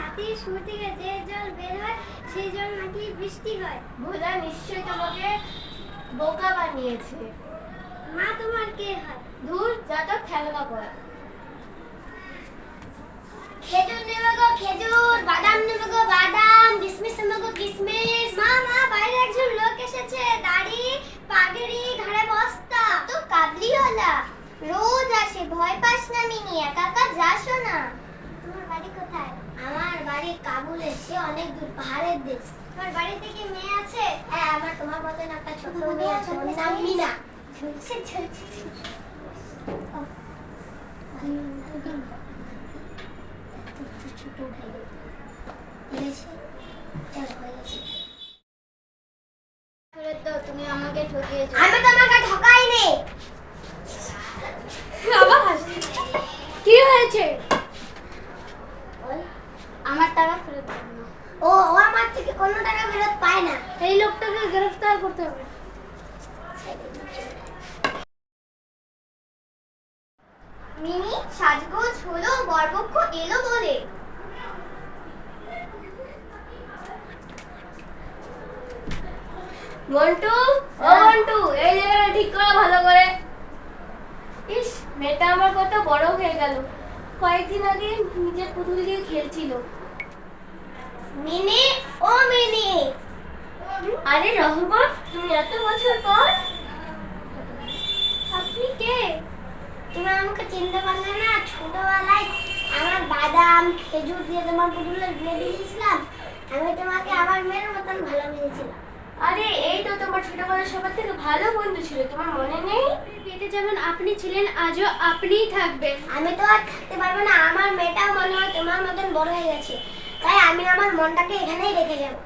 মাটির সুর থেকে যে জল বের হয় সেই জল নাকি বৃষ্টি হয়। ভোলা নিশ্চয়ই তোমাকে বোকা বানিয়েছে। মা তোমার কে হয়? ধুর যা তো খেলা কর খেজুর নেবে গো খেজুর বাদাম নেবে গো বাদাম কিসমিস নেবে গো কিসমিস। মা মা বাইরে একজন লোক এসেছে দাড়ি পাগড়ি ঘাড়ে বস্তা তো কাবলিওয়ালা রোজ আসে ভয় পাস না মিনি একা একা যাসও না তোমার বাড়ি কোথায় আমার বাড়ি সে অনেক দূর পাহাড়ের দেশ। তোমার বাড়িতে কি মেয়ে আছে? হ্যাঁ আমার তোমার মতন একটা ছোট মেয়ে আছে ওর নাম মিনা ছোট ভাই চল হয়ে গেছে তো তুমি আমাকে ঠকিয়েছো আমি তোমাকে ঠকাইনি। আমার টাকা ফেরত না। ও ও আমার থেকে কোনো টাকা ফেরত পায় না। এই লোকটাকে গ্রেফতার করতে হবে। মিনি সাজগোজ হলো বরপক্ষ এলো বলে। মন্টু? ও মন্টু এই জায়গাটা ঠিক করো ভালো করে। ইস মেয়েটা আমার কত বড় হয়ে গেল। কয়েকদিন আগে নিজের পুতুল দিয়ে খেলছিল। মিনি ও মিনি। আরে রহমান তুমি এত বছর পর। আপনি কে? তুমি আমাকে চিনতে পারলে না ছোটবেলায় আমার বাদাম খেজুর দিয়ে তোমার পুতুলে বিয়ে দিয়েছিলাম আমি তোমাকে আমার মেয়ের মতন ভালোবেসেছিলাম। আরে এই তো ছোটবেলায় সবার থেকে ভালো বন্ধু ছিল। তোমার মনে নেই? পেটে যেমন আপনি ছিলেন আজও আপনিই থাকবেন। আমি তো আর থাকতে পারব না। আমার মেয়েটাও মনে হয় তোমার মতন বড় হয়ে গেছে। তাই আমি আমার মনটাকে এখানেই রেখে যাব।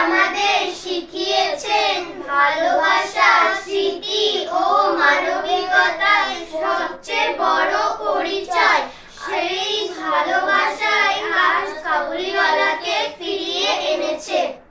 আমাদের শিখিয়েছেন ভালো Chip.